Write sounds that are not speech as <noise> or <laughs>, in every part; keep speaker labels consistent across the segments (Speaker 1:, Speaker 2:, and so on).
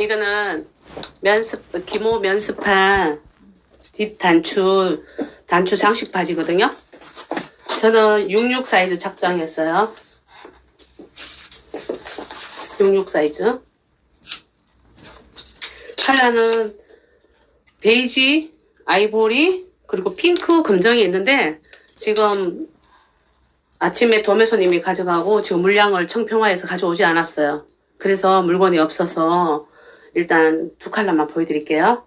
Speaker 1: 이거는 면습 기모 면습한 뒷 단추 단추 장식 바지거든요. 저는 66 사이즈 착장했어요. 66 사이즈. 컬러는 베이지, 아이보리, 그리고 핑크, 금정이 있는데 지금 아침에 도매손님이 가져가고 지금 물량을 청평화해서 가져오지 않았어요. 그래서 물건이 없어서 일단 두 컬러만 보여드릴게요.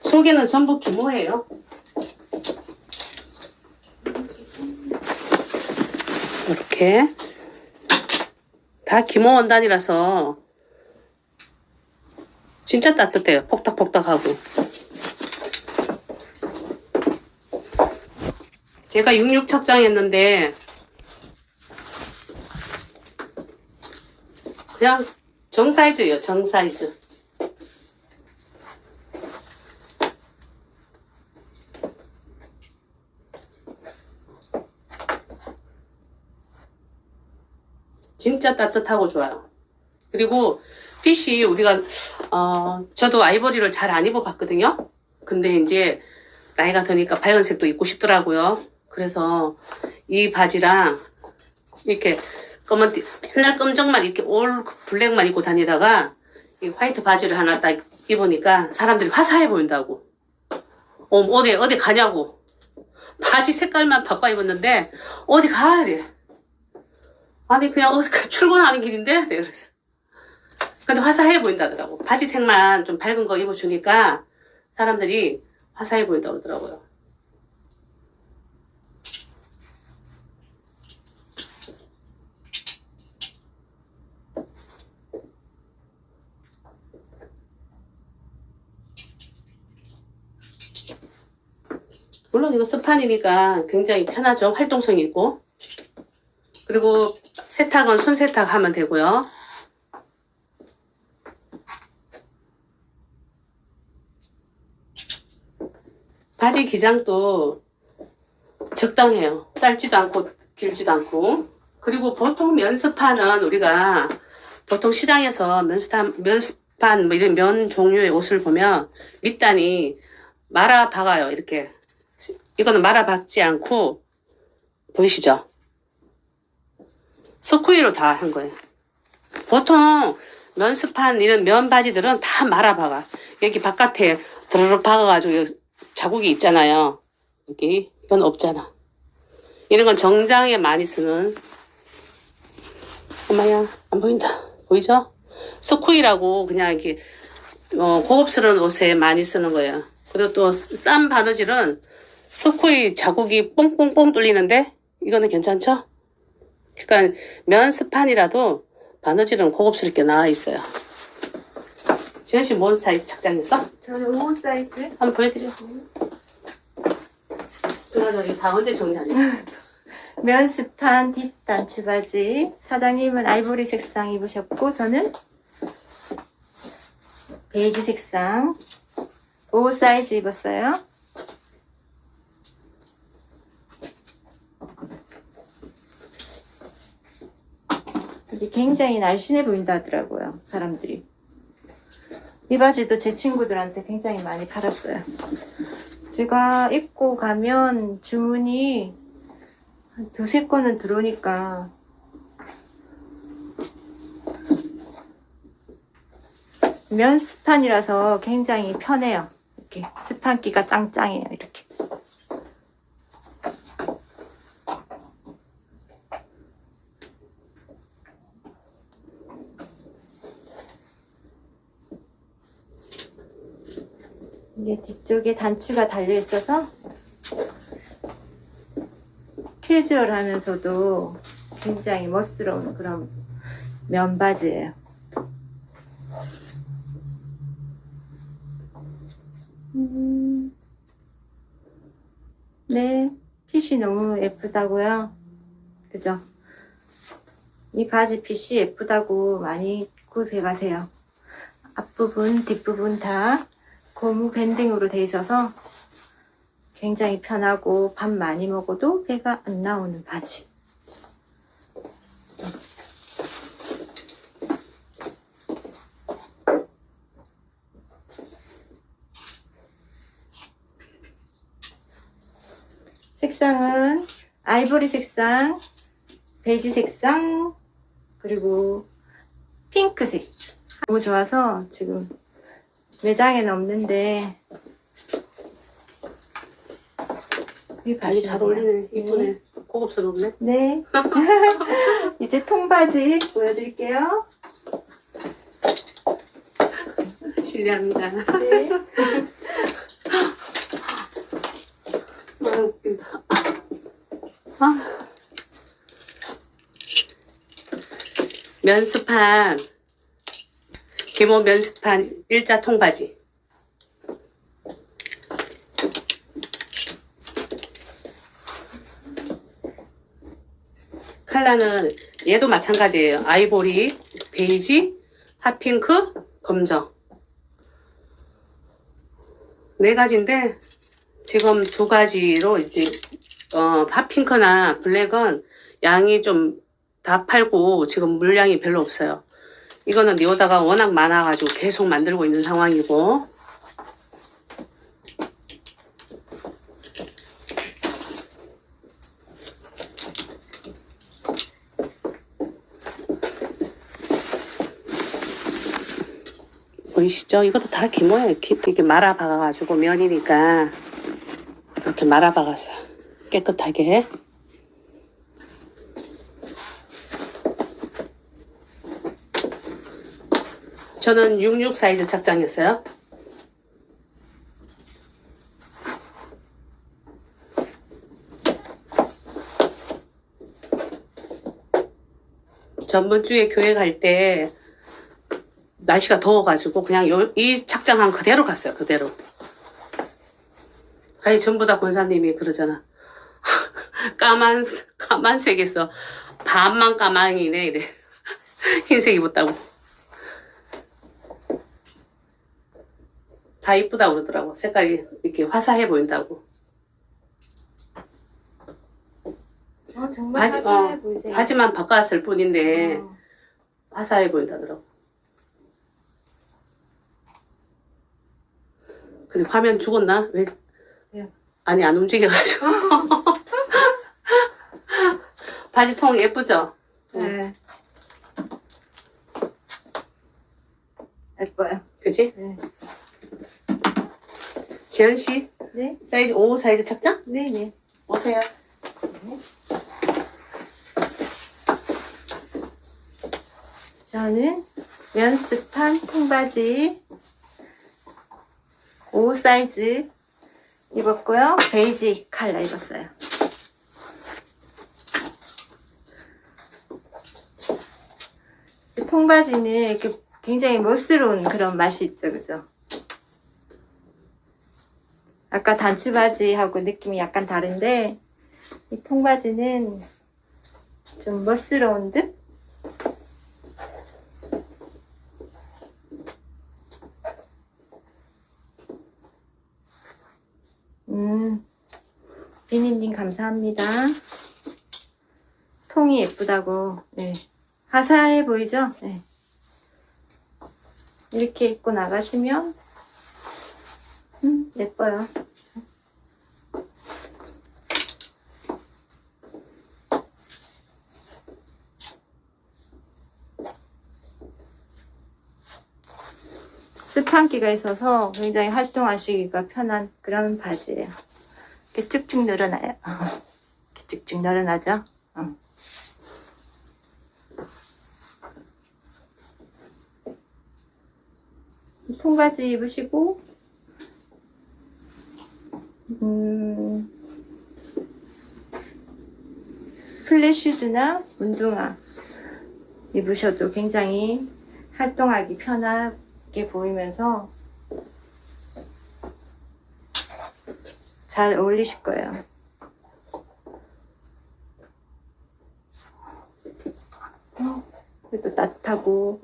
Speaker 1: 속에는 전부 기모예요. 이렇게 다 기모 원단이라서 진짜 따뜻해요. 폭닥폭닥하고. 제가 66 착장했는데 그냥 정 사이즈예요. 정 사이즈. 진짜 따뜻하고 좋아요. 그리고 핏이 우리가 어 저도 아이보리를 잘 안 입어봤거든요. 근데 이제 나이가 드니까 밝은색도 입고 싶더라고요. 그래서 이 바지랑 이렇게 검은 띠, 맨날 검정만 이렇게 올 블랙만 입고 다니다가 이 화이트 바지를 하나 딱 입으니까 사람들이 화사해 보인다고. 어, 어디 어디 가냐고. 바지 색깔만 바꿔 입었는데 어디 가 이래. 아니 그냥 어디 가- 출근하는 길인데 내가 그랬어. 근데 화사해 보인다더라고. 바지 색만 좀 밝은 거 입어주니까 사람들이 화사해 보인다고 하더라고요. 물론 이거 스판이니까 굉장히 편하죠. 활동성이 있고. 그리고 세탁은 손 세탁하면 되고요. 바지 기장도 적당해요. 짧지도 않고 길지도 않고. 그리고 보통 면스판은 우리가 보통 시장에서 면스판, 면스판 뭐 이런 면 종류의 옷을 보면 밑단이 말아 박아요. 이렇게. 이거는 말아 박지 않고 보이시죠? 스쿠이로 다 한 거예요. 보통 면스판 이런 면 바지들은 다 말아 박아. 여기 바깥에 드르륵 박아가지고 자국이 있잖아요. 여기 이건 없잖아. 이런 건 정장에 많이 쓰는 엄마야 안 보인다. 보이죠? 스쿠이라고 그냥 이렇게 어, 고급스러운 옷에 많이 쓰는 거예요. 그리고 또 싼 바느질은 스쿠이 자국이 뽕뽕뽕 뚫리는데 이거는 괜찮죠? 그러니까 면 스판이라도 바느질은 고급스럽게 나와 있어요. 지현 씨 뭔 사이즈 착장했어?
Speaker 2: 저는 5 사이즈.
Speaker 1: 한번 보여드려. 그래 저기 다 언제 정리하냐? <laughs>
Speaker 2: 면스판 뒷단추 바지. 사장님은 아이보리 색상 입으셨고 저는 베이지 색상 5 사이즈 입었어요. 이게 굉장히 날씬해 보인다 하더라고요, 사람들이. 이 바지도 제 친구들한테 굉장히 많이 팔았어요. 제가 입고 가면 주문이 한 두세 건은 들어오니까 면 스판이라서 굉장히 편해요. 이렇게 스판기가 짱짱해요. 이렇게. 이게 뒤쪽에 단추가 달려 있어서 캐주얼하면서도 굉장히 멋스러운 그런 면바지예요. 음, 네, 핏이 너무 예쁘다고요. 그죠? 이 바지 핏이 예쁘다고 많이 구입해 가세요. 앞부분, 뒷부분 다 고무 밴딩으로 돼 있어서 굉장히 편하고 밥 많이 먹어도 배가 안 나오는 바지. 색상은 아이보리 색상, 베이지 색상, 그리고 핑크색. 너무 좋아서 지금 매장에는 없는데 이게
Speaker 1: 다리 잘 어울리네. 이쁘네. 고급스럽네.
Speaker 2: 네. <laughs> 이제 통바지 보여드릴게요.
Speaker 1: 실례합니다.
Speaker 2: 네. <laughs>
Speaker 1: 아, 웃긴다. 아. 면스판 계모 면스판 일자 통바지. 컬러는 얘도 마찬가지예요. 아이보리 베이지 핫핑크 검정. 네 가지인데 지금 두 가지로 이제 어 핫핑크나 블랙은 양이 좀 다 팔고 지금 물량이 별로 없어요. 이거는 리오다가 워낙 많아가지고 계속 만들고 있는 상황이고 보이시죠? 이것도 다 기모예요. 이렇게, 이렇게 말아 박아가지고 면이니까 이렇게 말아 박았어요. 깨끗하게. 저는 66 사이즈 착장이었어요. 전번 주에 교회 갈 때 날씨가 더워가지고 그냥 요, 이 착장한 그대로 갔어요. 그대로. 아니 전부 다 권사님이 그러잖아. <laughs> 까만 까만색에서 반만 까망이네 이래. <laughs> 흰색 입었다고. 다 이쁘다고 그러더라고. 색깔이 이렇게 화사해 보인다고.
Speaker 2: 어, 정말
Speaker 1: 바지-
Speaker 2: 화사해
Speaker 1: 어,
Speaker 2: 보이세요.
Speaker 1: 바지만 바꿨을 뿐인데
Speaker 2: 어.
Speaker 1: 화사해 보인다더라고. 근데 화면 죽었나? 왜?
Speaker 2: 왜요?
Speaker 1: 아니 안 움직여가지고. <laughs> 바지 통 예쁘죠?
Speaker 2: 네. 예뻐요.
Speaker 1: 그지?
Speaker 2: 네.
Speaker 1: 지현 씨
Speaker 2: 네,
Speaker 1: 사이즈 5 사이즈 착장?
Speaker 2: 네, 네.
Speaker 1: 오세요.
Speaker 2: 저는 면스판 통바지 5 사이즈 입었고요. 베이지 컬러 입었어요. 이 통바지는 이렇게 굉장히 멋스러운 그런 맛이 있죠, 그죠? 아까 단추바지하고 느낌이 약간 다른데 이 통바지는 좀 멋스러운 듯? 음, 비니님 감사합니다. 통이 예쁘다고. 네. 화사해 보이죠? 네. 이렇게 입고 나가시면 음, 예뻐요. 스판기가 있어서 굉장히 활동하시기가 편한 그런 바지예요. 이렇게 쭉쭉 늘어나요. <laughs> 이렇게 쭉쭉 늘어나죠? 어. 통바지 입으시고, 음, 플랫슈즈나 운동화 입으셔도 굉장히 활동하기 편하게 보이면서 잘 어울리실 거예요. 어, 그래도 따뜻하고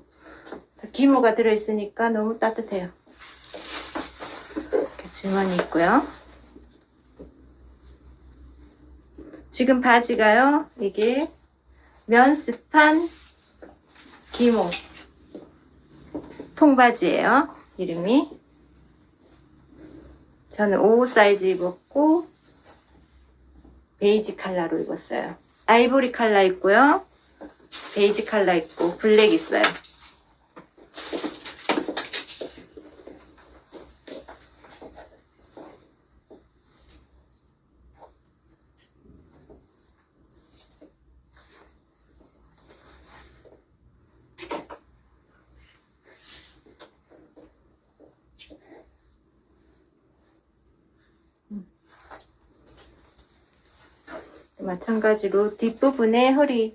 Speaker 2: 기모가 들어있으니까 너무 따뜻해요. 이렇게 주머니 있고요. 지금 바지가요, 이게 면스판 기모 통바지예요. 이름이. 저는 5 사이즈 입었고 베이지 컬러로 입었어요. 아이보리 컬러 있고요. 베이지 컬러 있고 블랙 있어요. 마찬가지로 뒷부분에 허리가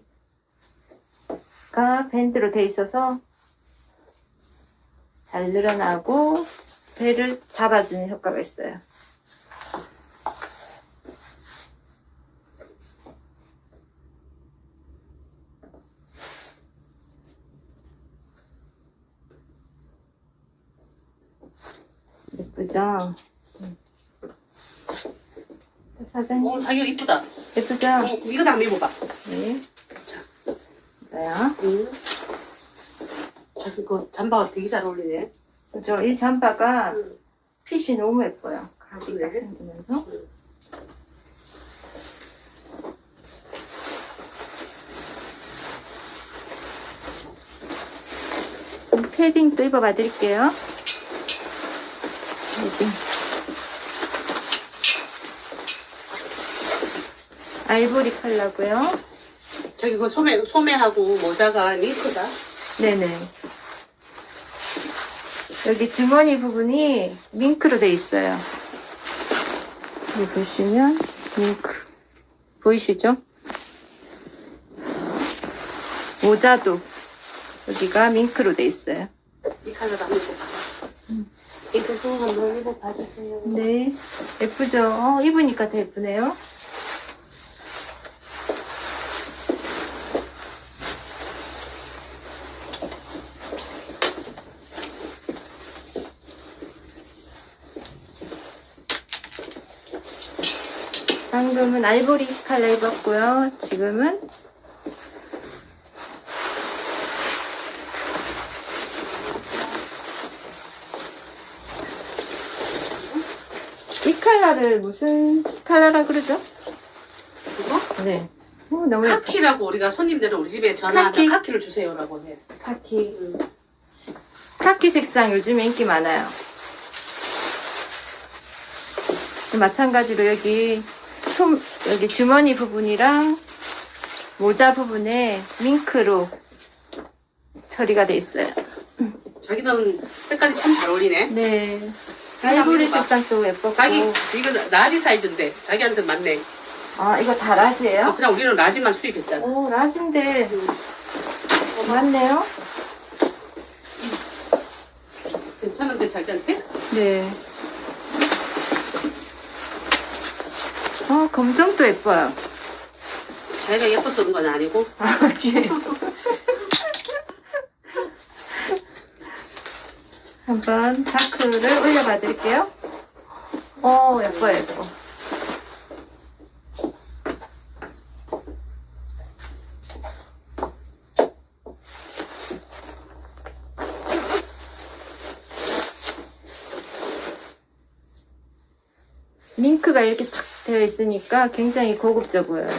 Speaker 2: 밴드로 돼 있어서 잘 늘어나고 배를 잡아주는 효과가 있어요. 예쁘죠? 음. 사장님
Speaker 1: 어, 자기가 이쁘다.
Speaker 2: 예쁘죠?
Speaker 1: 어, 이거 다 한번 입어봐.
Speaker 2: 네.
Speaker 1: 자.
Speaker 2: 이거요.
Speaker 1: 응. 자기 거 잠바가 되게 잘 어울리네.
Speaker 2: 그죠? 이 잠바가
Speaker 1: 응.
Speaker 2: 핏이 너무 예뻐요. 각이
Speaker 1: 그래?
Speaker 2: 딱 생기면서.
Speaker 1: 응.
Speaker 2: 패딩도 입어봐 드릴게요. 패딩. 아이보리 컬러고요.
Speaker 1: 자기 그 소매, 소매하고 모자가 링크다.
Speaker 2: 네네. 여기 주머니 부분이 밍크로 돼 있어요. 여기 보시면 밍크 보이시죠? 모자도 여기가 밍크로 돼 있어요.
Speaker 1: 이 컬러도 한번 입어봐. 이거도 한번 입어봐 주세요.
Speaker 2: 네, 예쁘죠? 어, 입으니까 더 예쁘네요. 방금은 아이보리 컬러 입었고요. 지금은 이 컬러를 무슨 컬러라 그러죠?
Speaker 1: 이거?
Speaker 2: 네. 오, 너무 예뻐.
Speaker 1: 카키라고 우리가 손님들은 우리 집에 전화하면
Speaker 2: 카키?
Speaker 1: 카키? 를 주세요라고 해.
Speaker 2: 카키.
Speaker 1: 응.
Speaker 2: 카키 색상 요즘에 인기 많아요. 마찬가지로 여기 손, 여기 주머니 부분이랑 모자 부분에 밍크로 처리가 돼 있어요.
Speaker 1: 자기는 색깔이 참 잘 어울리네.
Speaker 2: 네. 아이보리
Speaker 1: 입어봐.
Speaker 2: 색상도 예뻤고.
Speaker 1: 자기 이거 라지 사이즈인데 자기한테 맞네.
Speaker 2: 아, 이거 다 라지예요?
Speaker 1: 그냥 우리는 라지만 수입했잖아.
Speaker 2: 오, 라지인데
Speaker 1: 응.
Speaker 2: 맞네요.
Speaker 1: 괜찮은데 자기한테?
Speaker 2: 네. 어, 검정도 예뻐요.
Speaker 1: 자기가 예뻐서 그런 건 아니고
Speaker 2: 아, 예. <laughs> 한번 다크를 올려봐 드릴게요. 어, 예뻐요, 예뻐. 밍크가 이렇게 탁 되어 있으니까 굉장히 고급져 보여요.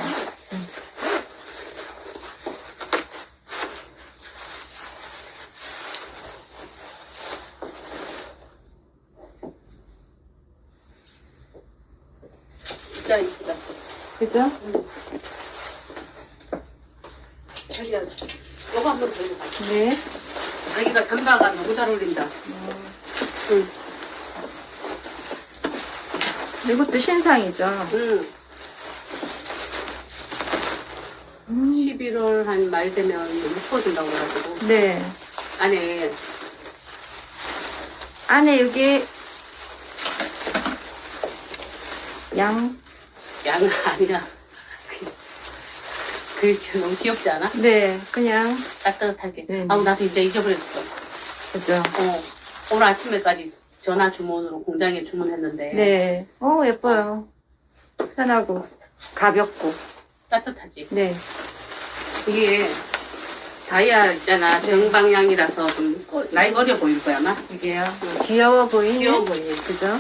Speaker 1: 진짜 이쁘다.
Speaker 2: 그죠?
Speaker 1: 자기가 이거 한번 더 입어봐.
Speaker 2: 네.
Speaker 1: 자기가 잠바가 너무 잘 어울린다. 응.
Speaker 2: 이것도 신상이죠.
Speaker 1: 응.
Speaker 2: 음.
Speaker 1: 11월 한 말 되면 추워진다고 그래가지고
Speaker 2: 네.
Speaker 1: 안에
Speaker 2: 안에 여기 양.
Speaker 1: 양 아니야. 그게 너무 귀엽지 않아?
Speaker 2: 네. 그냥
Speaker 1: 따뜻하게.
Speaker 2: 네, 네.
Speaker 1: 아우 나도 이제 잊어버렸어.
Speaker 2: 그죠.
Speaker 1: 어. 오늘 아침에까지 전화 주문으로 공장에 주문했는데
Speaker 2: 네. 어 예뻐요. 편하고 가볍고.
Speaker 1: 따뜻하지.
Speaker 2: 네.
Speaker 1: 이게 다이아 있잖아.
Speaker 2: 네.
Speaker 1: 정방향이라서 좀 나이 어려 보일 거야 아마.
Speaker 2: 이게요. 귀여워 보이네.
Speaker 1: 귀여워 보이네.
Speaker 2: 그죠?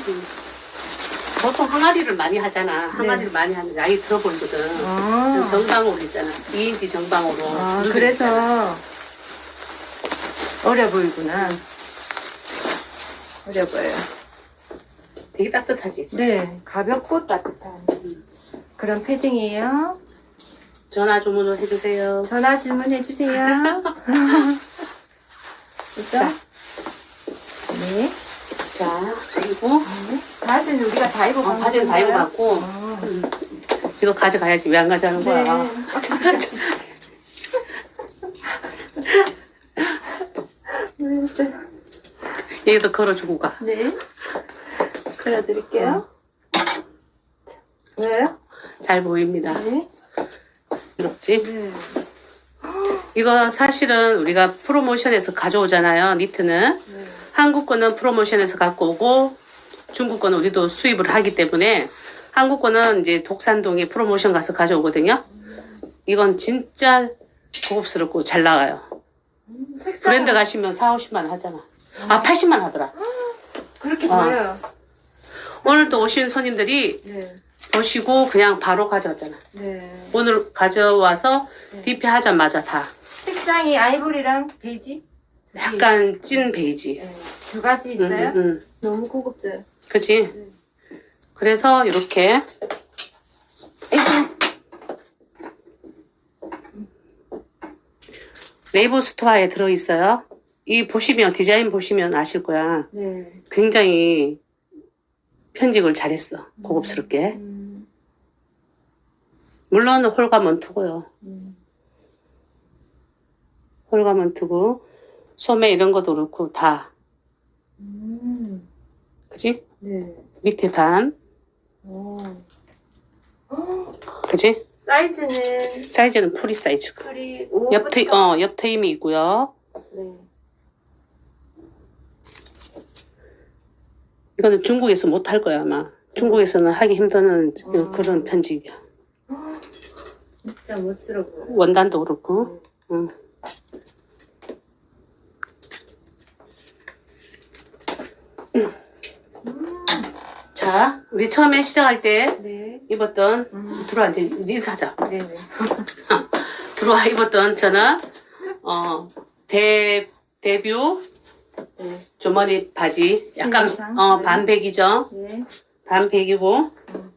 Speaker 1: 보통 항아리를 많이 하잖아. 항아리를 많이 하는 나이 들어 보이거든.
Speaker 2: 네. 아,
Speaker 1: 정방으로 있잖아. 2인치 정방으로.
Speaker 2: 아
Speaker 1: 누르고
Speaker 2: 그래서 어려 보이구나. 어려 보여요.
Speaker 1: 되게 따뜻하지.
Speaker 2: 네, 가볍고 따뜻한 그런 패딩이에요.
Speaker 1: 전화 주문을 해주세요.
Speaker 2: 전화 주문해 주세요. <laughs>
Speaker 1: 자.
Speaker 2: 네.
Speaker 1: 자, 그리고
Speaker 2: 네. 바지는 우리가 다 입어
Speaker 1: 어, 바지는 다 입어봤고
Speaker 2: 어.
Speaker 1: 음, 이거 가져가야지. 왜 안 가져가는 거야?
Speaker 2: 네. <laughs>
Speaker 1: 얘도 걸어주고 가.
Speaker 2: 네. 걸어드릴게요. 왜요?
Speaker 1: 잘 보입니다.
Speaker 2: 네.
Speaker 1: 부럽지?
Speaker 2: 네.
Speaker 1: 이거 사실은 우리가 프로모션에서 가져오잖아요. 니트는.
Speaker 2: 네.
Speaker 1: 한국 거는 프로모션에서 갖고 오고 중국 거는 우리도 수입을 하기 때문에 한국 거는 이제 독산동에 프로모션 가서 가져오거든요. 이건 진짜 고급스럽고 잘 나가요.
Speaker 2: 색상
Speaker 1: 브랜드 가시면 4, 50만 원 하잖아. 아, 80만 원 하더라.
Speaker 2: 그렇게
Speaker 1: 어.
Speaker 2: 보여요.
Speaker 1: 오늘 또 오신 손님들이
Speaker 2: 네.
Speaker 1: 보시고 그냥 바로 가져왔잖아.
Speaker 2: 네.
Speaker 1: 오늘 가져와서
Speaker 2: 네.
Speaker 1: DP 하자마자 다
Speaker 2: 색상이 아이보리랑 베이지?
Speaker 1: 약간 찐 베이지.
Speaker 2: 네. 두 가지
Speaker 1: 응,
Speaker 2: 있어요?
Speaker 1: 응, 응.
Speaker 2: 너무 고급져요.
Speaker 1: 그치?
Speaker 2: 네.
Speaker 1: 그래서 이렇게 네이버 스토어에 들어있어요. 이 보시면 디자인 보시면 아실 거야.
Speaker 2: 네.
Speaker 1: 굉장히 편집을 잘했어. 고급스럽게.
Speaker 2: 음,
Speaker 1: 물론 홀가먼투고요.
Speaker 2: 음.
Speaker 1: 홀가먼투고 소매 이런 것도 그렇고 다.
Speaker 2: 음.
Speaker 1: 그지?
Speaker 2: 네.
Speaker 1: 밑에 단.
Speaker 2: 오.
Speaker 1: 그지?
Speaker 2: 사이즈는
Speaker 1: 사이즈는 프리 사이즈고.
Speaker 2: 풀이
Speaker 1: 옆 트,
Speaker 2: 5부터
Speaker 1: 어, 옆 트임이 있고요.
Speaker 2: 네.
Speaker 1: 이거는 중국에서 못 할 거야 아마. 중국에서는 하기 힘든 그-
Speaker 2: 음.
Speaker 1: 그런 편집이야.
Speaker 2: 진짜 멋스러워.
Speaker 1: 원단도 그렇고. 응. 자, 우리 처음에 시작할 때
Speaker 2: 네.
Speaker 1: 입었던
Speaker 2: 음.
Speaker 1: 들어와 이제 인사하자.
Speaker 2: 네네. <laughs>
Speaker 1: 들어와 입었던 저는 어 대, 데뷔
Speaker 2: 네.
Speaker 1: 주머니 바지 약간? 어
Speaker 2: 네.
Speaker 1: 반백이죠.
Speaker 2: 네.
Speaker 1: 반백이고
Speaker 2: 음.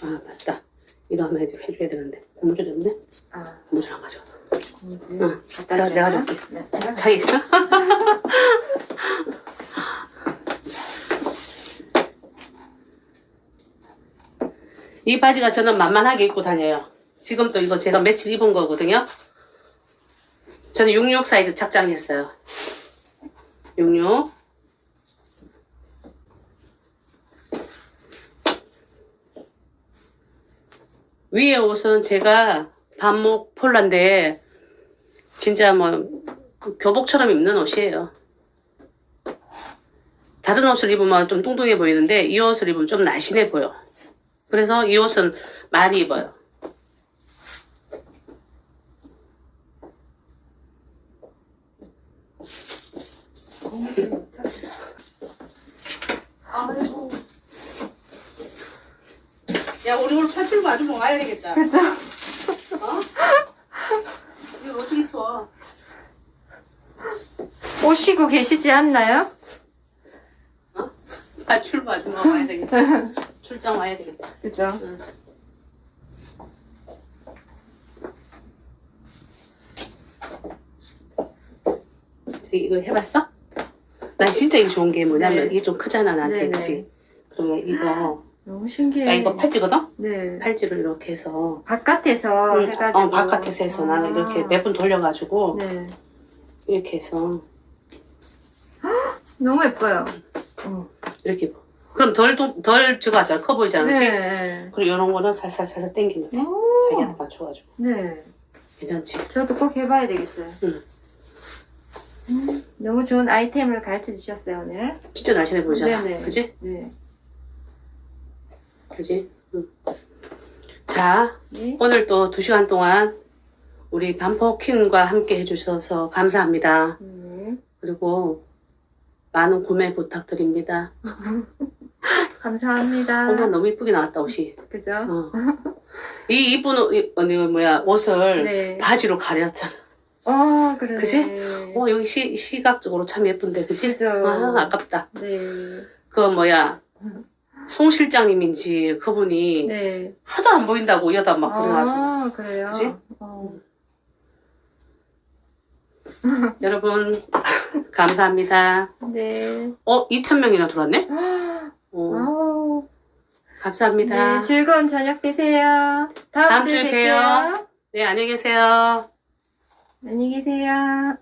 Speaker 1: 아 맞다 이거 한번 해줘, 해줘야 되는데 고무줄 없네
Speaker 2: 아,
Speaker 1: 고무줄 안 가져와
Speaker 2: 고무줄.
Speaker 1: 응. 내가- 내가? 줄게.
Speaker 2: 네. 제가
Speaker 1: 자 있어 <laughs> 이 바지가 저는 만만하게 입고 다녀요 지금도 이거 제가 며칠 입은 거거든요 저는 66 사이즈 착장했어요 66 위에 옷은 제가 반목 폴라인데 진짜 뭐 교복처럼 입는 옷이에요. 다른 옷을 입으면 좀 뚱뚱해 보이는데 이 옷을 입으면 좀 날씬해 보여. 그래서 이 옷은 많이 입어요.
Speaker 2: 아이고.
Speaker 1: 야 우리 오늘 파출부 아주 뭐 와야 되겠다.
Speaker 2: 그죠?
Speaker 1: 어? 이거 어떻게 쳐?
Speaker 2: 오시고 계시지 않나요?
Speaker 1: 파출부 아주 뭐 와야 되겠다. 출장 와야 되겠다.
Speaker 2: 그죠?
Speaker 1: 응. 저기 이거 해봤어? 난 진짜 이게 좋은 게 뭐냐면
Speaker 2: 네.
Speaker 1: 이게 좀 크잖아 나한테
Speaker 2: 네네.
Speaker 1: 그치? 그리고 이거
Speaker 2: 너무 신기해.
Speaker 1: 나 이거 팔찌거든?
Speaker 2: 네.
Speaker 1: 팔찌를 이렇게 해서
Speaker 2: 바깥에서
Speaker 1: 응,
Speaker 2: 해가지고.
Speaker 1: 어, 바깥에서 해서 나는 이렇게
Speaker 2: 아.
Speaker 1: 몇분 돌려가지고
Speaker 2: 네.
Speaker 1: 이렇게 해서 <gasps>
Speaker 2: 너무 예뻐요. 어.
Speaker 1: 이렇게 입어. 그럼 덜, 도- 덜 저거 하잖아 커 보이지 않지?
Speaker 2: 네.
Speaker 1: 그리고 이런 거는 살살 살살 당기면 돼
Speaker 2: 오.
Speaker 1: 자기한테 맞춰가지고
Speaker 2: 네.
Speaker 1: 괜찮지?
Speaker 2: 저도 꼭 해봐야 되겠어요.
Speaker 1: 응.
Speaker 2: 음, 너무 좋은 아이템을 가르쳐 주셨어요 오늘.
Speaker 1: 진짜 날씬해 보이잖아
Speaker 2: 네네.
Speaker 1: 그지?
Speaker 2: 네.
Speaker 1: 그지? 응. 자,
Speaker 2: 네.
Speaker 1: 오늘 또 두 시간 동안 우리 반포킨과 함께 해주셔서 감사합니다.
Speaker 2: 네.
Speaker 1: 그리고 많은 구매 부탁드립니다. <laughs>
Speaker 2: 감사합니다.
Speaker 1: 어머 너무 이쁘게 나왔다 옷이.
Speaker 2: 그죠?
Speaker 1: 어. 이 이쁜 옷, 이, 언니 뭐야 옷을
Speaker 2: 네.
Speaker 1: 바지로 가렸잖아.
Speaker 2: 어, 그러네.
Speaker 1: 그지? 어 여기 시 시각적으로 참 예쁜데 그지?
Speaker 2: 그죠.
Speaker 1: 아 아깝다.
Speaker 2: 네.
Speaker 1: 그 뭐야 송 실장님인지 그분이
Speaker 2: 네.
Speaker 1: 하도 안 보인다고 여다 막 그래가지고
Speaker 2: 아, 그래요?
Speaker 1: 그지?
Speaker 2: 어. <laughs>
Speaker 1: 여러분 감사합니다.
Speaker 2: 네.
Speaker 1: 어 2천 명이나 들어왔네? <gasps> 어,
Speaker 2: 아우.
Speaker 1: 감사합니다.
Speaker 2: 네, 즐거운 저녁 되세요. 다음,
Speaker 1: 다음
Speaker 2: 주에
Speaker 1: 주에
Speaker 2: 뵐게요.
Speaker 1: 봬요. 네 안녕히 계세요.
Speaker 2: 안녕히 계세요.